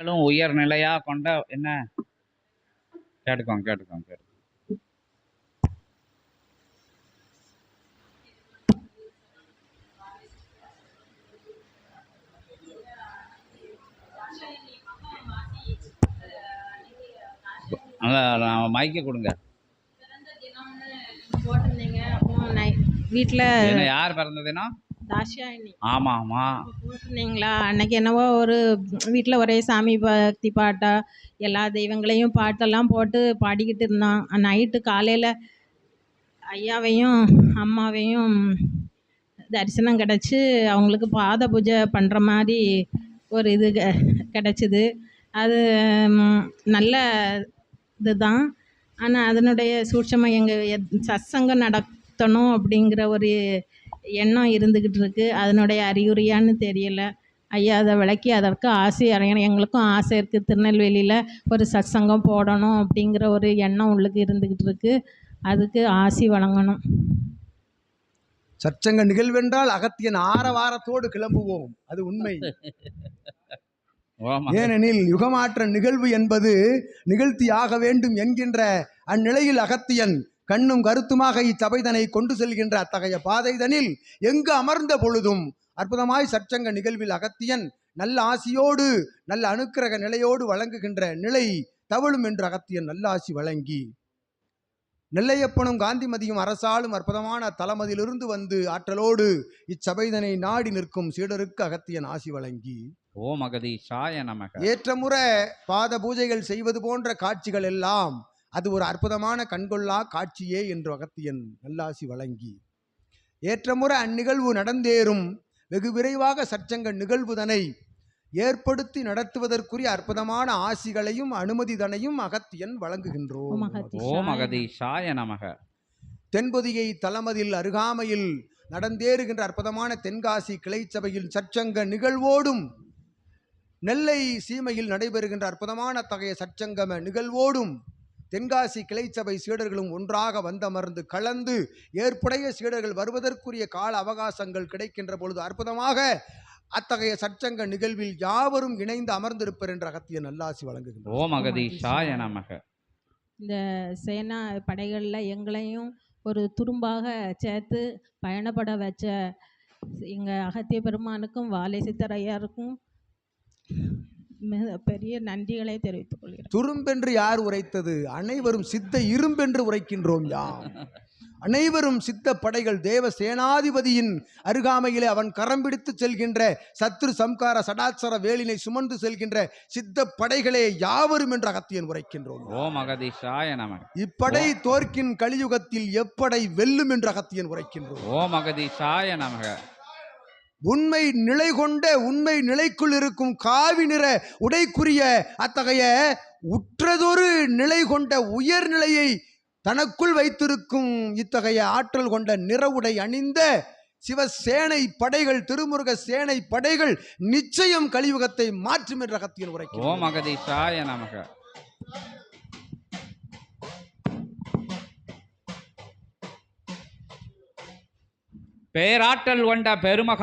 மக்களும் உயர் நிலையா கொண்ட என்ன? கேட்டுக்கோங்க கேட்டுக்கோங்க கேட்டுக்கோங்க. நல்லா மைக்க கொடுங்க. வீட்டில் என்ன யார் பிறந்த தினம்? தாஷாயினி ஆமா ஆமா போட்டிருந்தீங்களா? அன்னைக்கு என்னவோ ஒரு வீட்டில் ஒரே சாமி பக்தி பாட்டா எல்லா தெய்வங்களையும் பாட்டெல்லாம் போட்டு பாடிக்கிட்டு இருந்தான். நைட்டு காலையில் ஐயாவையும் அம்மாவையும் தரிசனம் கிடச்சி அவங்களுக்கு பாத பூஜை பண்ணுற மாதிரி ஒரு இது கெ- கிடச்சிது. அது நல்ல இதுதான். ஆனால் அதனுடைய சூட்சமாக எங்கள் சத்சங்கம் நடத்தணும் அப்படிங்கிற ஒரு எண்ணம் இருந்துக்கிட்டு இருக்கு அதனுடைய அறிகுறியான்னு தெரியல. ஐயா அதை விளக்கி அதற்கு ஆசை அறியணும் எங்களுக்கும் ஆசை இருக்குது திருநெல்வேலியில் ஒரு சத்சங்கம் போடணும் அப்படிங்கிற ஒரு எண்ணம் உள்ளுக்கு இருந்துக்கிட்டு இருக்கு அதுக்கு ஆசி வழங்கணும். சற்சங்க நிகழ்வென்றால் அகத்தியன் ஆரவாரத்தோடு கிளம்புவோம். அது உண்மை. ஏனெனில் யுகமாற்ற நிகழ்வு என்பது நிகழ்த்தி ஆக வேண்டும் என்கின்ற அந்நிலையில் அகத்தியன் கண்ணும் கருத்துமாக இச்சபைதனை கொண்டு செல்கின்ற அத்தகைய பாதைதனில் எங்கு அமர்ந்த பொழுதும் அற்புதமாய் சற்சங்க நிகழ்வில் அகத்தியன் நல்ல ஆசியோடு நல்ல அனுக்கிரக நிலையோடு வழங்குகின்ற நிலை தவழும் என்று அகத்தியன் நல்ல ஆசி வழங்கி. நெல்லையப்பனும் காந்திமதியும் அரசாலும் அற்புதமான தலமதிலிருந்து வந்து ஆற்றலோடு இச்சபைதனை நாடி நிற்கும் சீடருக்கு அகத்தியன் ஆசி வழங்கி. ஓ மகதீஷாய நமக. ஏற்றமுறை பாத பூஜைகள் செய்வது போன்ற காட்சிகள் எல்லாம் அது ஒரு அற்புதமான கண்கொள்ளா காட்சியே என்று அகத்தியன் நல்லாசி வழங்கி ஏற்றமுறை அந்நிகழ்வு நடந்தேறும் வெகு விரைவாக சற்சங்க நிகழ்வுதனை ஏற்படுத்தி நடத்துவதற்குரிய அற்புதமான ஆசிகளையும் அனுமதிதனையும் அகத்தியன் வழங்குகின்றோம். ஓ மகதீஷாய நமக. தென்பொதிகை தலமதில் அருகாமையில் நடந்தேறுகின்ற அற்புதமான தென்காசி கிளைச்சபையில் சற்சங்க நிகழ்வோடும் நெல்லை சீமையில் நடைபெறுகின்ற அற்புதமான தகைய சற்சங்கம நிகழ்வோடும் தென்காசி கிளைச்சபை சீடர்களும் ஒன்றாக வந்தமர்ந்து கலந்து ஏற்புடைய சீடர்கள் வருவதற்குரிய கால அவகாசங்கள் கிடைக்கின்ற பொழுது அற்புதமாக அத்தகைய சற்சங்க நிகழ்வில் யாவரும் இணைந்து அமர்ந்திருப்பர் என்ற அகத்திய நல்லாசி வழங்குகின்றனர் ஓ மகதீஷாய நமக. இந்த சேனா படைகளில் எங்களையும் ஒரு துரும்பாக சேர்த்து பயணப்பட வச்ச எங்கள் அகத்திய பெருமானுக்கும் வாலை சித்தர் ஐயாருக்கும் மிக பெரிய நன்றிகளை தெரிவித்துக் கொள்கிறேன். துரும்பென்று யார் உரைத்தது? அனைவரும் சித்த இரும்பென்று உரைக்கின்றோம் யாம். அனைவரும் சித்த படைகள் தேவ சேனாதிபதியின் அருகாமையிலே அவன் கரம் பிடித்து செல்கின்ற சத்ரு சம்கார சடாட்சர வேலினை சுமந்து செல்கின்ற சித்த படைகளே யாவரும் என்று அகத்தியன் உரைக்கின்றோம் ஓ மகதீஷாய நமக இப்படை தோற்கின் கலியுகத்தில் எப்படை வெல்லும் என்று அகத்தியன் உரைக்கின்றோம். ஓ மகதீஷாய நமக உண்மை நிலை கொண்ட உண்மை நிலைக்குள் இருக்கும் காவி நிற உடைக்குரிய அத்தகைய உற்றதொரு நிலை கொண்ட உயர்நிலையை தனக்குள் வைத்திருக்கும் இத்தகைய ஆற்றல் கொண்ட நிறவுடை அணிந்த சிவசேனை படைகள் திருமுருக சேனை படைகள் நிச்சயம் கலியுகத்தை மாற்றும் என்ற அகத்தியன் உரைக்கும் நமக. பேராற்றல் கொண்ட பெருமக